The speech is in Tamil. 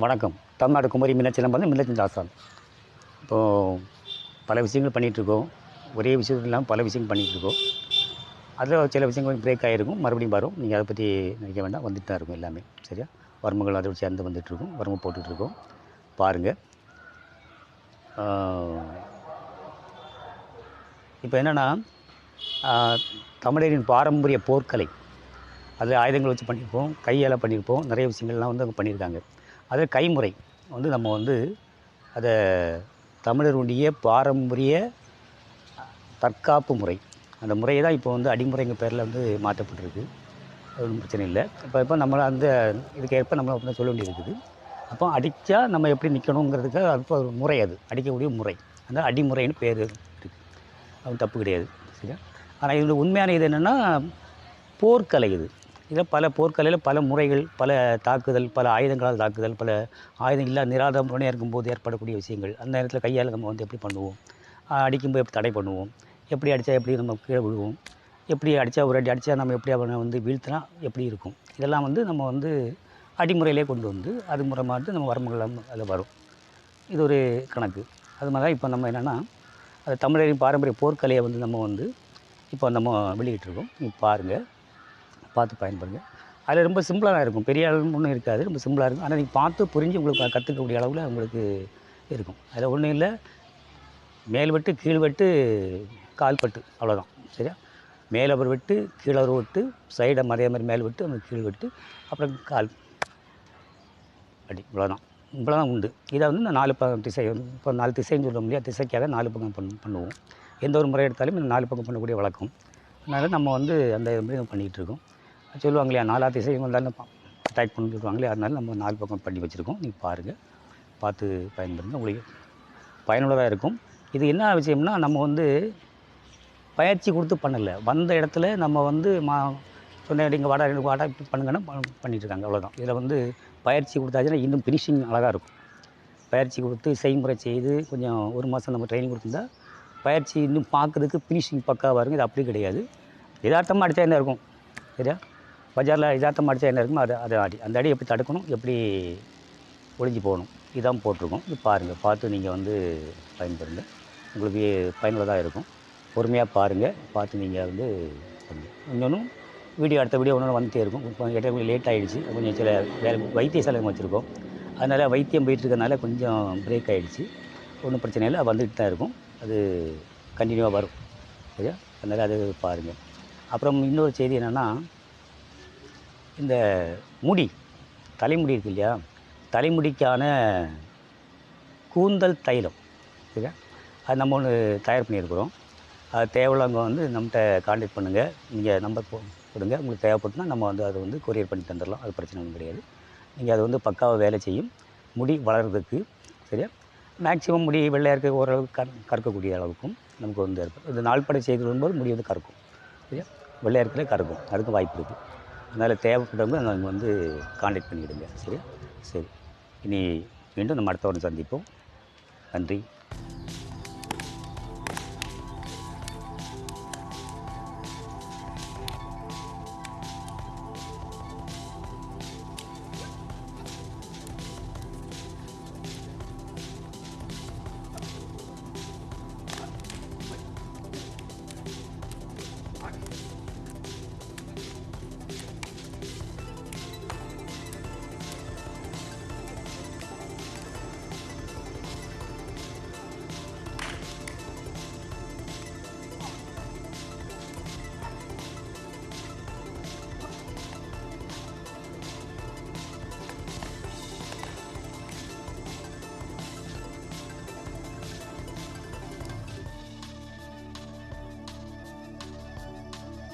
வணக்கம். தமிழ்நாடு குமரி மீனாட்சி நம்பர் மீனாட்சி தாசான். இப்போது பல விஷயங்கள் பண்ணிகிட்ருக்கோம் ஒரே விஷயம் இல்லாமல் பல விஷயங்கள் பண்ணிகிட்ருக்கோம் அதில் சில விஷயங்கள் பிரேக் ஆகிருக்கும் மறுபடியும் வரும். நீங்கள் அதை பற்றி நினைக்க வேண்டாம். வந்துட்டு தான் இருக்கும் எல்லாமே. சரியா? வர்மங்கள் அதோடு சேர்ந்து வந்துட்டுருக்கும் வர்ம போட்டுட்ருக்கோம் பாருங்கள் இப்போ என்னென்னா தமிழரின் பாரம்பரிய போர்க்கலை. அதில் ஆயுதங்கள் வச்சு பண்ணியிருப்போம். கையால் பண்ணியிருப்போம். நிறைய விஷயங்கள்லாம் வந்து அவங்க பண்ணியிருக்காங்க. அதே கைமுறை. வந்து நம்ம வந்து அதை தமிழருடைய பாரம்பரிய தற்காப்பு முறை. அந்த முறையை தான் இப்போ வந்து அடிமுறைங்க பேரில் வந்து மாற்றப்பட்டிருக்கு. அது ஒன்றும் பிரச்சனை இல்லை. இப்போ இப்போ நம்மளை அந்த இதுக்கு ஏற்ப நம்மளை அப்படி சொல்ல வேண்டியிருக்குது. அப்போ அடித்தா நம்ம எப்படி நிற்கணுங்கிறதுக்கு அப்போ ஒரு முறை அது. அடிக்கக்கூடிய முறை. அந்த அடிமுறைன்னு பேர் இருக்குது அது தப்பு கிடையாது. சரியா? ஆனால் இதில் உண்மையான இது என்னென்னா போர்க்கலை இது. இதில் பல போர்க்கலையில் பல முறைகள் பல தாக்குதல் பல ஆயுதங்களால் தாக்குதல் பல ஆயுதம் இல்லாத நிராதம் துணையாக இருக்கும்போது ஏற்படக்கூடிய விஷயங்கள் அந்த நேரத்தில் கையால் நம்ம வந்து எப்படி பண்ணுவோம்? அடிக்கும்போது எப்படி தடை பண்ணுவோம்? எப்படி அடித்தா எப்படி நம்ம கீழே விழுவோம்? எப்படி அடித்தா ஒரு அடி அடித்தா நம்ம எப்படி அவனை வந்து வீழ்த்தினா எப்படி இருக்கும்? இதெல்லாம் வந்து நம்ம வந்து அடிமுறையிலே கொண்டு வந்து அது மூலமாக நம்ம வரமுகள் அதில் வரும். இது ஒரு கணக்கு. அது மாதிரி தான் இப்போ நம்ம என்னென்னா அது தமிழரின் பாரம்பரிய போர்க்கலையை வந்து நம்ம வந்து இப்போ நம்ம வெளியிட்டிருக்கோம். நீங்கள் பாருங்கள் பார்த்து பயன்படுங்க. அதில் ரொம்ப சிம்பிளாக இருக்கும். பெரிய அளவு ஒன்றும் இருக்காது. ரொம்ப சிம்பிளாக இருக்கும். ஆனால் நீங்கள் பார்த்து புரிஞ்சு உங்களுக்கு கற்றுக்கக்கூடிய அளவில் உங்களுக்கு இருக்கும். அதில் ஒன்றும் இல்லை. மேல் வெட்டு கீழ் வெட்டு அவ்வளோதான் சரியா? மேலவர் வெட்டு கீழவர் வெட்டு சைடை அதே மாதிரி மேல் வெட்டு அந்த கீழ் வெட்டு அப்புறம் கால். அடி இவ்வளோதான் இவ்வளோதான் உண்டு. இதை வந்து இந்த நாலு பக்கம் திசை வந்து இப்போ நாலு திசைன்னு சொல்ல முடியாது. திசைக்காக நாலு பக்கம் பண் பண்ணுவோம். எந்த ஒரு முறை எடுத்தாலும் இந்த நாலு பக்கம் பண்ணக்கூடிய வழக்கம். அதனால் நம்ம வந்து அந்த மாதிரி பண்ணிகிட்டு இருக்கோம். சொல்லுவாங்க இல்லையா நாலா திசை வந்தாலும் அட்டாக் பண்ணி சொல்லுவாங்களே அதனால நம்ம நாலு பக்கம் பண்ணி வச்சுருக்கோம். நீங்கள் பாருங்கள் பார்த்து பயன்படுங்க உங்களுக்கு பயனுள்ளதாக இருக்கும். இது என்ன விஷயம்னா நம்ம வந்து பயிற்சி கொடுத்து பண்ணலை. வந்த இடத்துல நம்ம வந்து மா சொன்ன இங்கே வாடா ரெண்டு வாடா இப்படி பண்ணுங்கன்னா பண்ணிட்டுருக்காங்க அவ்வளோதான் இதில் வந்து பயிற்சி கொடுத்தாச்சுன்னா இன்னும் ஃபினிஷிங் அழகாக இருக்கும். பயிற்சி கொடுத்து செய்முறை செய்து கொஞ்சம் ஒரு மாதம் நம்ம ட்ரைனிங் கொடுத்துருந்தா பயிற்சி இன்னும் பார்க்கறதுக்கு ஃபினிஷிங் பக்காவாக இருக்கும். இது அப்படி கிடையாது. எதார்த்தமாக அடித்தா என்ன இருக்கும்? சரியா? பஜாரில் இதாத்தம் அடித்தா என்ன இருக்குமோ அது அதை அடி. அந்த அடி எப்படி தடுக்கணும் எப்படி ஒளிஞ்சு போகணும் இதான் போட்டிருக்கோம். இது பாருங்கள் பார்த்து நீங்கள் வந்து பயன்பெறுங்க. உங்களுக்கு பயனுள்ளதாக இருக்கும். பொறுமையாக பாருங்கள் பார்த்து நீங்கள் வந்து இன்னொன்றும் வீடியோ அடுத்த வீடியோ ஒன்று வந்துட்டே இருக்கும். இப்போ கொஞ்சம் லேட் ஆகிடுச்சு கொஞ்சம் சில வேலை வைத்தியசாலை வச்சுருக்கோம். அதனால் வைத்தியம் போயிட்டுருக்கனால கொஞ்சம் பிரேக் ஆகிடுச்சு ஒன்றும் பிரச்சனை இல்லை வந்துக்கிட்டு தான் இருக்கும். அது கண்டினியூவாக வரும். சரியா? அதனால் அது பாருங்கள் அப்புறம் இன்னொரு செய்தி என்னென்னா இந்த முடி தலைமுடி இருக்கு இல்லையா? தலைமுடிக்கான கூந்தல் தைலம். சரியா அது நம்ம ஒன்று தயார் பண்ணியிருக்கிறோம். அது தேவையுள்ளவங்க வந்து நம்மகிட்ட காண்டாக்ட் பண்ணுங்கள் நீங்கள் நம்பர் போ கொடுங்க. உங்களுக்கு தேவைப்பட்டுனா நம்ம வந்து அதை வந்து கொரியர் பண்ணி தந்துடலாம். அது பிரச்சனை ஒன்றும் கிடையாது. நீங்கள் அது வந்து பக்காவாக வேலை செய்யும். முடி வளர்கிறதுக்கு சரியா? மேக்ஸிமம் முடி வெள்ளையாக இருக்க ஓரளவுக்கு கற் கறக்கக்கூடிய அளவுக்கும் நமக்கு வந்து இருக்கும். இது நாள்படை செய்து வரும்போது முடி வந்து கறக்கும். சரியா? வெள்ளையாக இருக்கிற கறக்கும். அதுக்கு வாய்ப்பு இருக்குது அதனால் தேவைப்பட்டவங்க நாங்கள் வந்து காண்டாக்ட் பண்ணிவிடுங்க சரியா சரி. இனி மீண்டும் நம்ம அடுத்த வாரம் சந்திப்போம். நன்றி.